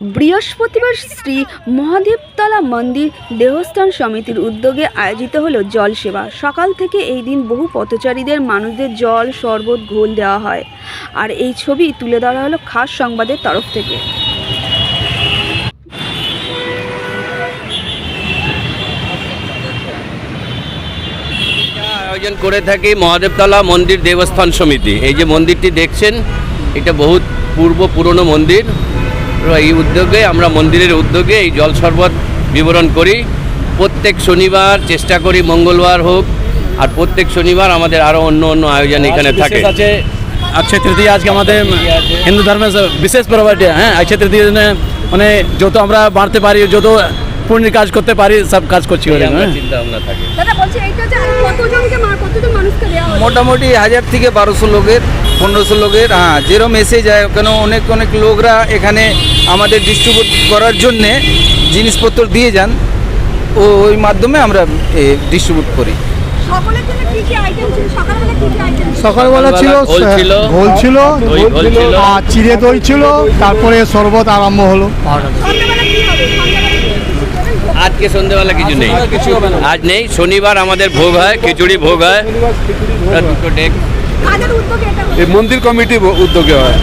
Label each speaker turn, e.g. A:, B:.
A: বৃহস্পতিবার শ্রী মহাদেবতলা মন্দির দেবস্থান সমিতির উদ্যোগে আয়োজিত হলো জল সেবা। সকাল থেকে এই দিন বহু পথচারীদের, মানুষদের জল, শরবত, ঘোল দেওয়া হয়। আর এই ছবি তুলে ধরা হলো খাস সংবাদের তরফ থেকে।
B: আয়োজন করে থাকি মহাদেবতলা মন্দির দেবস্থান সমিতি। এই যে মন্দিরটি দেখছেন, এটা বহুত পূর্ব পুরনো মন্দির। এই উদ্যোগে আমরা মন্দিরের উদ্যোগে এই জল শরবত বিবরণ করি। প্রত্যেক শনিবার চেষ্টা করি মঙ্গলবার হোক আর প্রত্যেক শনিবার আমাদের আরও অন্য অন্য আয়োজন এখানে থাকে।
C: আচ্ছা তৃতীয় আজকে আমাদের হিন্দু ধর্মের বিশেষ পর্ব হ্যাঁ আচ্ছা তৃতীয় দিনে মানে যত আমরা বাড়তে পারি যত পুণ্যের কাজ করতে পারি সব কাজ করছি হ্যাঁ।
D: মোটামুটি হাজার থেকে বারোশো লোকের পনেরোশো লোকের হ্যাঁ যেরকম এসে যায় কেন অনেক অনেক লোকরা এখানে আমাদের ডিস্ট্রিবিউট করার জন্যে জিনিসপত্র দিয়ে যান ও ওই মাধ্যমে আমরা ডিস্ট্রিবিউট করি।
A: সকলের জন্য কি কি আইটেম ছিল? সকালবেলা
E: ছিল?
B: ঘোল ছিল।
E: আর চিড়ে দই ছিল তারপরে শরবত আরম্ভ হলো।
B: আজকে সন্ধ্যেবেলা কিছু নেই। আজ নেই শনিবার আমাদের ভোগ হয় খিচুড়ি ভোগ হয়।
F: এই মন্দির কমিটি উদ্যোগে হয়।